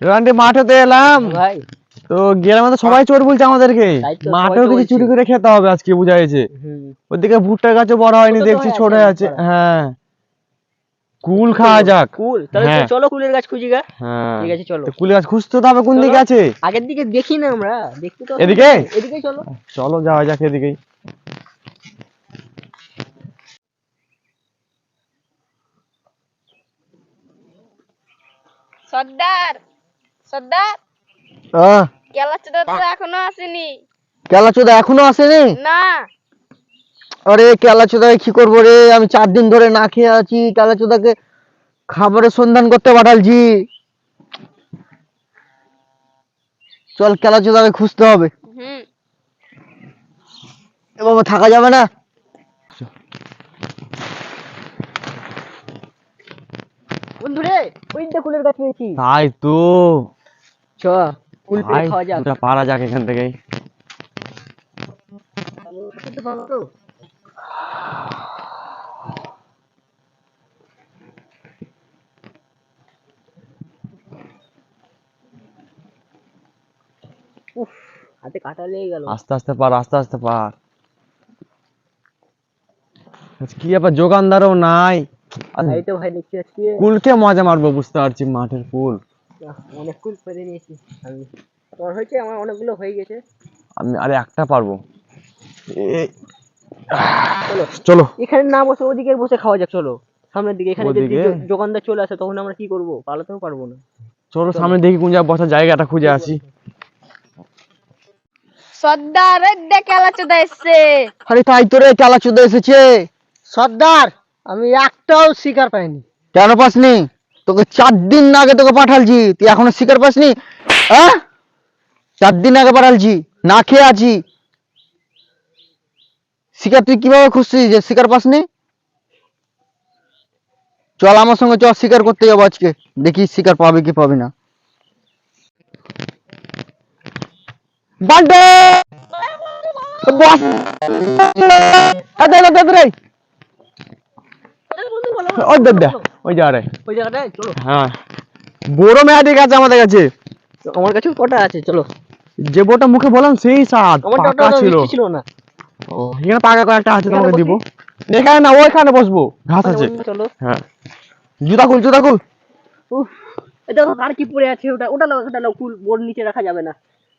এখানটি মাঠেতে এলাম। ভাই। তো গ্রামে তো সবাই চোর বলছে আমাদেরকে। মাঠেও কিছু চুরি করে খেতে হবে আজকে বোঝা গেছে। ওদিকে ভুট্টা গাছও বড় হয়নি দেখছি ছোট আছে। হয়ে। কুল খাওয়া যাক। কুল। তাহলে হ্যাঁ। চলো কুলের গাছ খুঁজি গা। হ্যাঁ। ঠিক আছে, চলো। তো কুল গাছ খুঁজতে তো হবে কোন দিকে আছে? আগের দিকে দেখি না আমরা। দেখতে তো এদিকে? এদিকে চলো। চলো যাওয়া যাক এদিকেই সর্দার! সর্দার আহ, কেলাচোদা তো এখনও আসেনি। কেলাচোদা এখনও আসেনি? না। আরে কেলাচোদাকে কি করব রে? আমি চার দিন ধরে না খেয়ে আছি। কেলাচোদাকে খাবারের সন্ধান করতে পাঠালছি। চল কেলাচোদাকে খুঁজতে হবে। এ বাবা থাকা যাবে না? বন্ধুরে ওইটা কুলের গাছ পেয়েছি। তাই তো। চ। পেয়ে খাওয়া যাক। দুটা পারা যাক এখান থেকে খেতে পারব তো উফ হাতে কাটা লেগে গেল। আস্তে আস্তে পার আস্তে আস্তে পার। আচ্ছা, কি ব্যাপার যোগানদারও নাই? এই তো ভাই দেখছি আজকে কুলকে মজা মারবো বুঝতে পারছি মাঠের কুল। আহ, অনেক কুল পেরে নিয়েছি আমি। তোমার হয়েছে? আমার অনেকগুলো হয়ে গেছে। আমি আরে একটা পারব। চলো। চলো। এখানে না বসে ওদিকে বসে খাওয়া যাক চলো। সামনের দিকে এখানে যদি দোকানদার চলে আসে তখন আমরা কি করব? পালাতেও পারব না। চলো সামনে দেখি কোন জায়গায় বসার জায়গাটা খুঁজে আসি। সর্দার দেখ কেলাচোদা এসছে। আরে তাই তো রে চালাচুদা এসেছে। সর্দার আমি একটাও শিকার পাইনি। কেন পাসনি? তোকে চার দিন আগে তোকে পাঠালছি তুই এখনও শিকার পাসনি? হ্যাঁ চার দিন আগে পাঠালছি না খেয়ে আছি। শিকার তুই কীভাবে খুঁজছিস যে শিকার পাসনি? চল আমার সঙ্গে চল শিকার করতে যাব আজকে। দেখি শিকার পাবে কি পাবি না। বান্টে! বস এই দে, দে, দে, দে। ওই দেখ দেখ ওই যা ওই জায়গাটায় চলো। হ্যাঁ। বড় মেয়াদি গাছ আমাদের কাছে। আমার কাছেও কটা আছে? চলো। যে বড়টা মুখে বললাম সেই স্বাদ পাকা ছিল। ছিল না। ও এখানে পাকা কয়েকটা আছে তোমাকে দিব। এখানে না ওইখানে বসবো। ঘাস আছে। চলো। হ্যাঁ। জুতা খুল জুতা খুল। উফ, আর কি পড়ে আছে ওটা ওটা লাও ওটা লাও কুল বোর্ড নিচে রাখা যাবে না।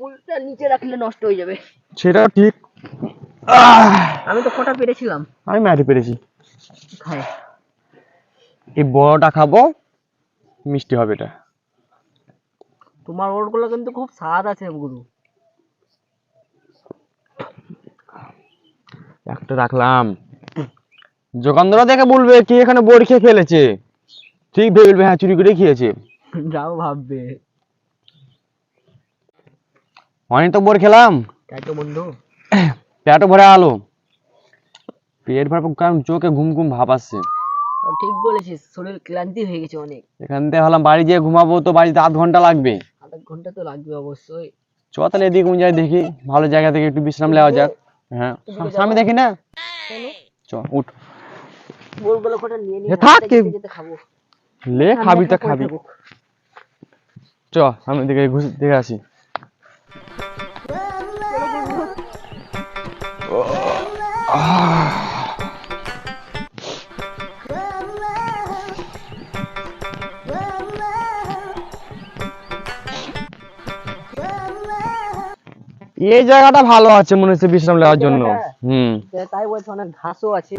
কুলটা নিচে রাখলে নষ্ট হয়ে যাবে। সেটাও ঠিক। আমি তো কটা পেরেছিলাম। আমি ম্যারি পেরেছি। খাই। এই বড়টা খাব মিষ্টি হবে এটা। তোমার ওরগুলো কিন্তু খুব স্বাদ আছে গুরু। একটা রাখলাম। দেখে বলবে কি এখানে বড়ি খেয়ে ফেলেছে। ঠিক ভেবে হ্যাঁ চুরি করে খেয়েছে। যাও ভাববে। অনেক তো বড়ি খেলাম? তাই তো বন্ধু। পেটও ভরে আলো। পেট ভরে কারণ চোখে ঘুম ঘুম ভাব আসছে। ঠিক বলেছিস শরীর ক্লান্তি হয়ে গেছে অনেক। এখান থেকে হলাম বাড়ি যেয়ে ঘুমাবো তো বাড়িতে আধ ঘণ্টা লাগবে। আধ ঘণ্টা তো লাগবে অবশ্যই। চ তাহলে এদিকে কোন জায়গায় দেখি ভালো জায়গা থেকে একটু বিশ্রাম নেওয়া যাক। হ্যাঁ সামনে দেখি না? চ উঠ। বলগুলো কটা নিয়ে নিয়ে থাক খাব। লে খাবি তো খাবি। চ সামনে দিকে ঘুষ দেখে আসি। এই জায়গাটা ভালো আছে মনে হচ্ছে বিশ্রাম নেওয়ার জন্য। হুম। তাই বলছে অনেক ঘাসও আছে।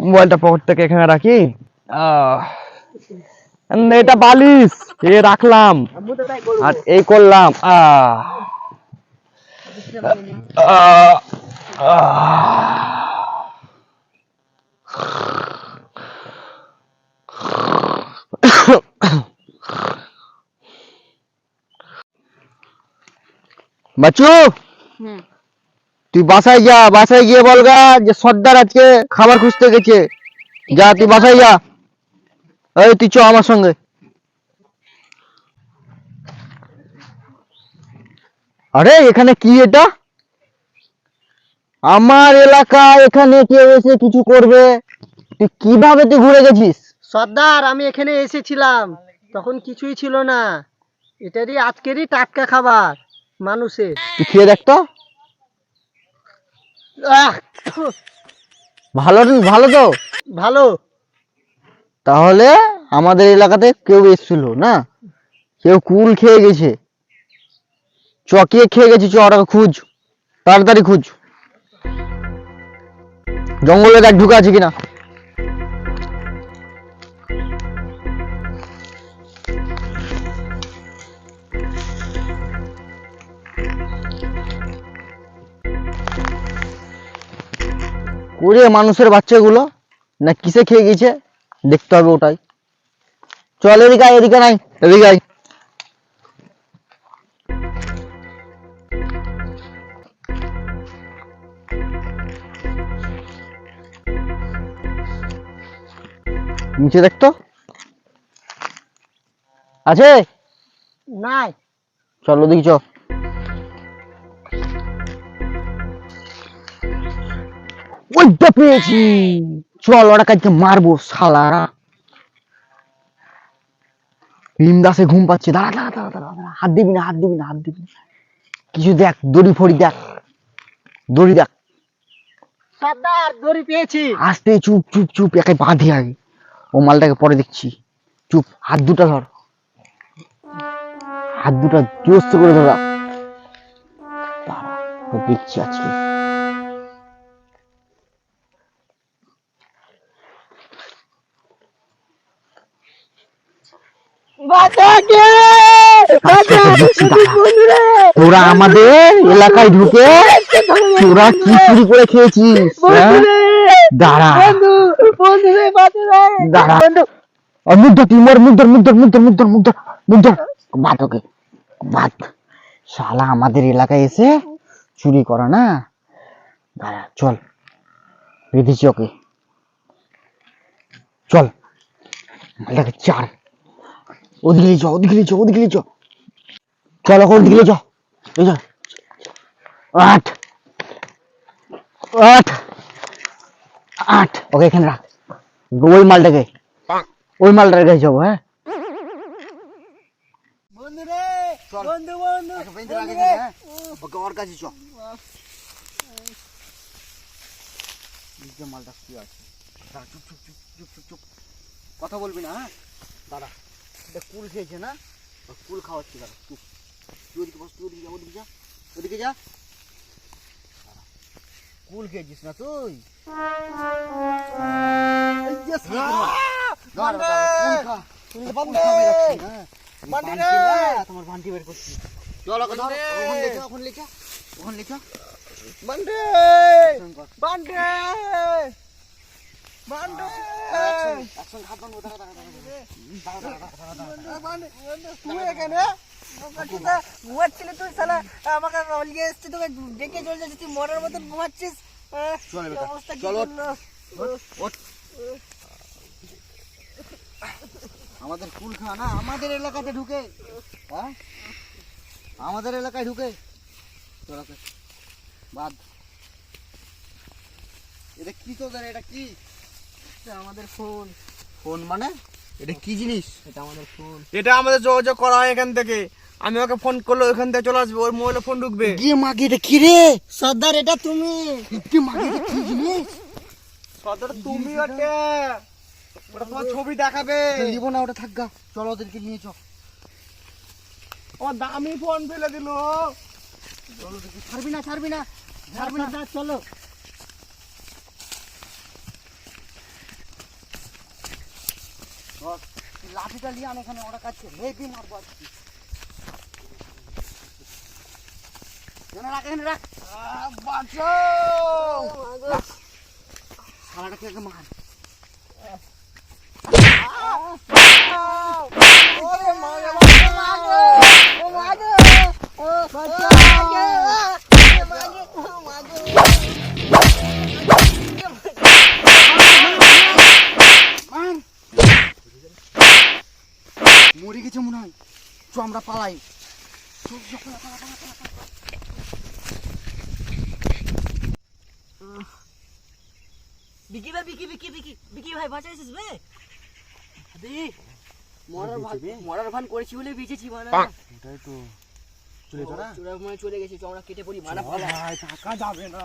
মোবাইলটা পকেট থেকে এখানে রাখি। আহ, এটা বালিশ। এ রাখলাম। আর এই করলাম। আহ। আহ, বাচ্চু! তুই বাসায় যা বাসায় গিয়ে বলগা যে সর্দার আজকে খাবার খুঁজতে গেছে। যা তুই বাসায় যা। এই তুই চ আমার সঙ্গে। আরে এখানে কি এটা? আমার এলাকা এখানে কেউ এসে কিছু করবে। তুই কীভাবে তুই ঘুরে গেছিস? সর্দার আমি এখানে এসেছিলাম। তখন কিছুই ছিল না। এটারই আজকেরই টাটকা খাবার। মানুষের। তুই খেয়ে দেখ তো। ভালো ভালো তো? ভালো। তাহলে আমাদের এলাকাতে কেউ এসেছিল না? কেউ কুল খেয়ে গেছে। চকিয়ে খেয়ে গেছে চ ওটাকে খুঁজ। তাড়াতাড়ি খুঁজ। জঙ্গলে দেখ ঢুকে আছে কিনা। করে মানুষের বাচ্চাগুলো? না কিসে খেয়ে গেছে? দেখতে হবে ওটাই। চল এদিকে আয় এদিকে নাই এদিকে আয়। নিচে দেখতো আছে? নাই। চল ওদিকে চ। ওইটা পেয়েছি। চল ওরা কাজকে মারবো শালারা ভীম দাসে ঘুম পাচ্ছে। দাঁড়া দাঁড়া দাঁড়া দাঁড়া দাঁড়া। হাত দিবি না হাত দিবি না হাত দিবি না। কিছু দেখ দড়ি ফড়ি দেখ। দড়ি দেখ। সর্দার দড়ি পেয়েছি। আস্তে চুপ চুপ চুপ একে বাঁধি আগে। ও মালটাকে পরে দেখছি। চুপ হাত দুটা ধর। হাত দুটা জোস্ত করে ধরা। দেখছি আজকে। তোরা আমাদের এলাকায় ঢুকে তোরা কি চুরি করে খেয়েছিস হ্যাঁ? দাঁড়া। দাঁড়া। মুখ ধর বাদ ওকে বাদ। শালা আমাদের এলাকায় এসে চুরি করা না? দাঁড়া চল। বেঁধেছি ওকে। চল। মালটাকে চার। ওদিকে চ ওদিকে চ ওদিকে চ চল ওকে ওদিকে চ এই চল আট আট আট। ওকে এখানে রাখ। ওই মালটাকে ওই মালটার কাছে যাব হ্যাঁ? বন্ধু রে বন্ধু বন্ধু ওকে ওর কাছে চ। মালটা কি আছে। চুপ চুপ চুপ চুপ চুপ চুপ। কথা বলবি না হ্যাঁ? দাদা এটা কুল খেয়েছে না? কুল খাওয়াচ্ছি দাদা চুপ। তুই ওদিকে বস তুই ওদিকে যা ওদিকে যা ওদিকে যা। কুল খেয়েছিস না তুই। দাঁড়া, দাঁড়া, হ্যাঁ। তোমার বান্টি বের করছি। চল ওখানে লেখা ওখানে লেখা ওখানে লেখা। বান্ডে! বান্ডে! তুই এখানে ঘুমাচ্ছিলি তুই শালা আমাকে লিয়ে এসছি তোকে ডেকে চলে যাচ্ছিস তুই মরার মতন ঘুমাচ্ছিস আহ, চল বেটা, অবস্থা কি চল ওঠ। করল? ওঠ। আমাদের কুল খা না আমাদের এলাকাতে ঢুকে হ্যাঁ আমাদের এলাকায় ঢুকে চলাতে বাদ এটা কি তোদের এটা কি আমাদের ফোন। ফোন মানে? এটা কি জিনিস? এটা আমাদের ফোন। এটা আমাদের যোগাযোগ করা হয় এখান থেকে। আমি ওকে ফোন করলে ওখান থেকে চলে আসবে ওর মোবাইলে ফোন ঢুকবে। গিয়ে মাগে এটা কি রে? সর্দার এটা তুমি? কি মাগে এটা কি জিনিস? সদর তুমি ওটা ওটা তোমার ছবি দেখাবে। নিব না ওটা থাকগা চলো ওদেরকে নিয়ে চ আমার দামি ফোন ফেলে দিল। চলো ছাড়বি না ছাড়বি না। ছাড়বি না সর্দার চলো। ধর, লাঠিটা নিয়ে আন এখানে ওরা কাছে মেবি মারবো আজকে। রাখ এখানে রাখ। মার মরে গেছে মনে হয় চ আমরা পালাই। বিকি ভাই বিকি বিকি বিকি বিকি ভাই বাঁচাইছিস বে। দি মরার ভান? মরার ভান করেছি বলে বেঁচেছি মানা। ওটাই তো চলে চোরা চলে গেছি আমরা কেটে পড়ি মানা টাকা যাবে না।